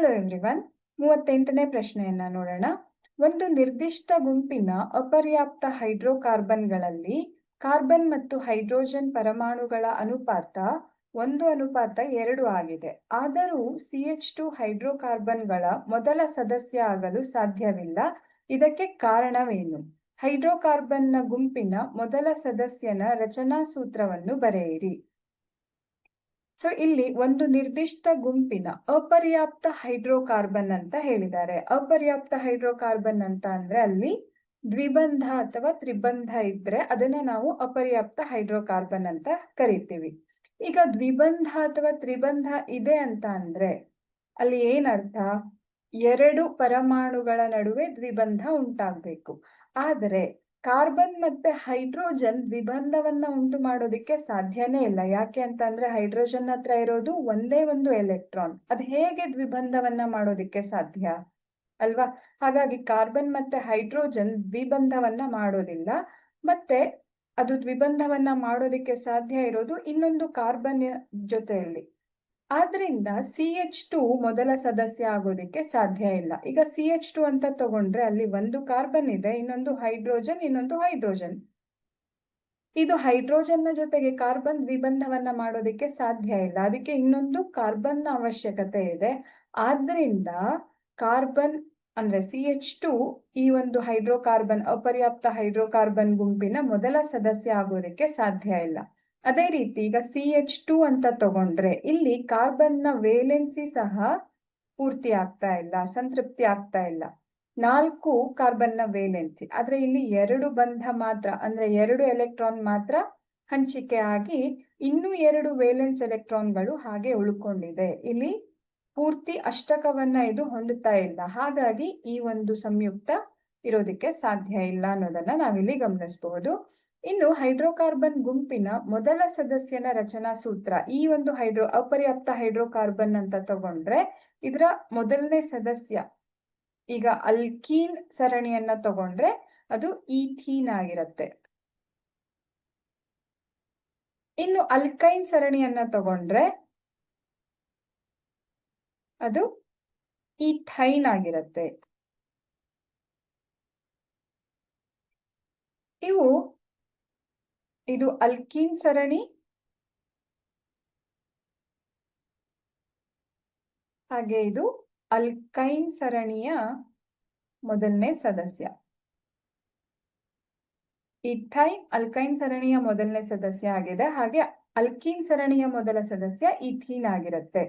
Hello everyone ಮೂವತ್ತೆಂಟನೇ ಪ್ರಶ್ನೆಯನ್ನ ನೋಡೋಣ. ಒಂದು ನಿರ್ದಿಷ್ಟ ಗುಂಪಿನ ಅಪರ್ಯಾಪ್ತ ಹೈಡ್ರೋಕಾರ್ಬನ್ಗಳಲ್ಲಿ ಕಾರ್ಬನ್ ಮತ್ತು ಹೈಡ್ರೋಜನ್ ಪರಮಾಣುಗಳ ಅನುಪಾತ ಒಂದು ಅನುಪಾತ ಎರಡು ಆಗಿದೆ. ಆದರೂ ಸಿ ಎಚ್ ಟು ಹೈಡ್ರೋಕಾರ್ಬನ್ಗಳ ಮೊದಲ ಸದಸ್ಯ ಆಗಲು ಸಾಧ್ಯವಿಲ್ಲ. ಇದಕ್ಕೆ ಕಾರಣವೇನು? ಹೈಡ್ರೋಕಾರ್ಬನ್ನ ಗುಂಪಿನ ಮೊದಲ ಸದಸ್ಯನ ರಚನಾ ಸೂತ್ರವನ್ನು ಬರೆಯಿರಿ. ಸೊ ಇಲ್ಲಿ ಒಂದು ನಿರ್ದಿಷ್ಟ ಗುಂಪಿನ ಅಪರ್ಯಾಪ್ತ ಹೈಡ್ರೋಕಾರ್ಬನ್ ಅಂತ ಹೇಳಿದ್ದಾರೆ. ಅಪರ್ಯಾಪ್ತ ಹೈಡ್ರೋಕಾರ್ಬನ್ ಅಂತ ಅಂದ್ರೆ ಅಲ್ಲಿ ದ್ವಿಬಂಧ ಅಥವಾ ತ್ರಿಬಂಧ ಇದ್ರೆ ಅದನ್ನ ನಾವು ಅಪರ್ಯಾಪ್ತ ಹೈಡ್ರೋಕಾರ್ಬನ್ ಅಂತ ಕರಿತೀವಿ. ಈಗ ದ್ವಿಬಂಧ ಅಥವಾ ತ್ರಿಬಂಧ ಇದೆ ಅಂತ ಅಂದ್ರೆ ಅಲ್ಲಿ ಏನರ್ಥ? ಎರಡು ಪರಮಾಣುಗಳ ನಡುವೆ ದ್ವಿಬಂಧ ಉಂಟಾಗಬೇಕು. ಆದರೆ ಕಾರ್ಬನ್ ಮತ್ತೆ ಹೈಡ್ರೋಜನ್ ವಿಬಂಧವನ್ನ ಉಂಟು ಮಾಡೋದಿಕ್ಕೆ ಸಾಧ್ಯನೇ ಇಲ್ಲ. ಯಾಕೆ ಅಂತ ಅಂದ್ರೆ ಹೈಡ್ರೋಜನ್ ಹತ್ರ ಇರೋದು ಒಂದೇ ಒಂದು ಎಲೆಕ್ಟ್ರಾನ್. ಅದು ಹೇಗೆ ದ್ವಿಬಂಧವನ್ನ ಮಾಡೋದಿಕ್ಕೆ ಸಾಧ್ಯ? ಅಲ್ವಾ? ಹಾಗಾಗಿ ಕಾರ್ಬನ್ ಮತ್ತೆ ಹೈಡ್ರೋಜನ್ ದ್ವಿಬಂಧವನ್ನ ಮಾಡೋದಿಲ್ಲ. ಮತ್ತೆ ಅದು ದ್ವಿಬಂಧವನ್ನ ಮಾಡೋದಿಕ್ಕೆ ಸಾಧ್ಯ ಇರೋದು ಇನ್ನೊಂದು ಕಾರ್ಬನ್ ಜೊತೆಯಲ್ಲಿ. ಆದ್ರಿಂದ ಸಿ ಎಚ್ ಟು ಮೊದಲ ಸದಸ್ಯ ಆಗೋದಕ್ಕೆ ಸಾಧ್ಯ ಇಲ್ಲ. ಈಗ ಸಿ ಎಚ್ ಟು ಅಂತ ತಗೊಂಡ್ರೆ ಅಲ್ಲಿ ಒಂದು ಕಾರ್ಬನ್ ಇದೆ, ಇನ್ನೊಂದು ಹೈಡ್ರೋಜನ್ ಇನ್ನೊಂದು ಹೈಡ್ರೋಜನ್ ಇದು ಹೈಡ್ರೋಜನ್ ಜೊತೆಗೆ ಕಾರ್ಬನ್ ದ್ವಿಬಂಧವನ್ನ ಮಾಡೋದಕ್ಕೆ ಸಾಧ್ಯ ಇಲ್ಲ. ಅದಕ್ಕೆ ಇನ್ನೊಂದು ಕಾರ್ಬನ್ನ ಅವಶ್ಯಕತೆ ಇದೆ. ಆದ್ರಿಂದ ಕಾರ್ಬನ್ ಅಂದ್ರೆ ಸಿ ಎಚ್ ಟು ಈ ಒಂದು ಹೈಡ್ರೋಕಾರ್ಬನ್ ಅಪರ್ಯಾಪ್ತ ಹೈಡ್ರೋಕಾರ್ಬನ್ ಗುಂಪಿನ ಮೊದಲ ಸದಸ್ಯ ಆಗೋದಕ್ಕೆ ಸಾಧ್ಯ ಇಲ್ಲ. ಅದೇ ರೀತಿ ಈಗ ಸಿ ಎಚ್ ಟು ಅಂತ ತಗೊಂಡ್ರೆ ಇಲ್ಲಿ ಕಾರ್ಬನ್ನ ವೇಲೆನ್ಸಿ ಸಹ ಪೂರ್ತಿ ಆಗ್ತಾ ಇಲ್ಲ, ಸಂತೃಪ್ತಿ ಆಗ್ತಾ ಇಲ್ಲ. ನಾಲ್ಕು ಕಾರ್ಬನ್ನ ವೇಲೆನ್ಸಿ ಆದ್ರೆ ಇಲ್ಲಿ ಎರಡು ಬಂಧ ಮಾತ್ರ, ಅಂದ್ರೆ ಎರಡು ಎಲೆಕ್ಟ್ರಾನ್ ಮಾತ್ರ ಹಂಚಿಕೆ ಆಗಿ ಇನ್ನೂ ಎರಡು ವೇಲೆನ್ಸ್ ಎಲೆಕ್ಟ್ರಾನ್ಗಳು ಹಾಗೆ ಉಳ್ಕೊಂಡಿದೆ. ಇಲ್ಲಿ ಪೂರ್ತಿ ಅಷ್ಟಕವನ್ನ ಇದು ಹೊಂದುತ್ತಾ ಇಲ್ಲ. ಹಾಗಾಗಿ ಈ ಒಂದು ಸಂಯುಕ್ತ ಇರೋದಕ್ಕೆ ಸಾಧ್ಯ ಇಲ್ಲ ಅನ್ನೋದನ್ನ ನಾವಿಲ್ಲಿ ಗಮನಿಸಬಹುದು. ಇನ್ನು ಹೈಡ್ರೋಕಾರ್ಬನ್ ಗುಂಪಿನ ಮೊದಲ ಸದಸ್ಯನ ರಚನಾ ಸೂತ್ರ, ಈ ಒಂದು ಹೈಡ್ರೋ, ಅಪರ್ಯಾಪ್ತ ಹೈಡ್ರೋಕಾರ್ಬನ್ ಅಂತ ತಗೊಂಡ್ರೆ ಇದರ ಮೊದಲನೇ ಸದಸ್ಯ, ಈಗ ಅಲ್ಕೀನ್ ಸರಣಿಯನ್ನ ತಗೊಂಡ್ರೆ ಅದು ಈಥೀನ್ ಆಗಿರತ್ತೆ. ಇನ್ನು ಅಲ್ಕೈನ್ ಸರಣಿಯನ್ನ ತಗೊಂಡ್ರೆ ಅದು ಈಥೈನ್ ಆಗಿರತ್ತೆ. ಇವು ಇದು ಅಲ್ಕೀನ್ ಸರಣಿ. ಹಾಗೆ ಇದು ಅಲ್ಕೈನ್ ಸರಣಿಯ ಮೊದಲನೇ ಸದಸ್ಯ. ಇಥೈನ್ ಅಲ್ಕೈನ್ ಸರಣಿಯ ಮೊದಲನೇ ಸದಸ್ಯ ಆಗಿದೆ. ಹಾಗೆ ಅಲ್ಕೀನ್ ಸರಣಿಯ ಮೊದಲ ಸದಸ್ಯ ಇಥೀನ್ ಆಗಿರುತ್ತೆ.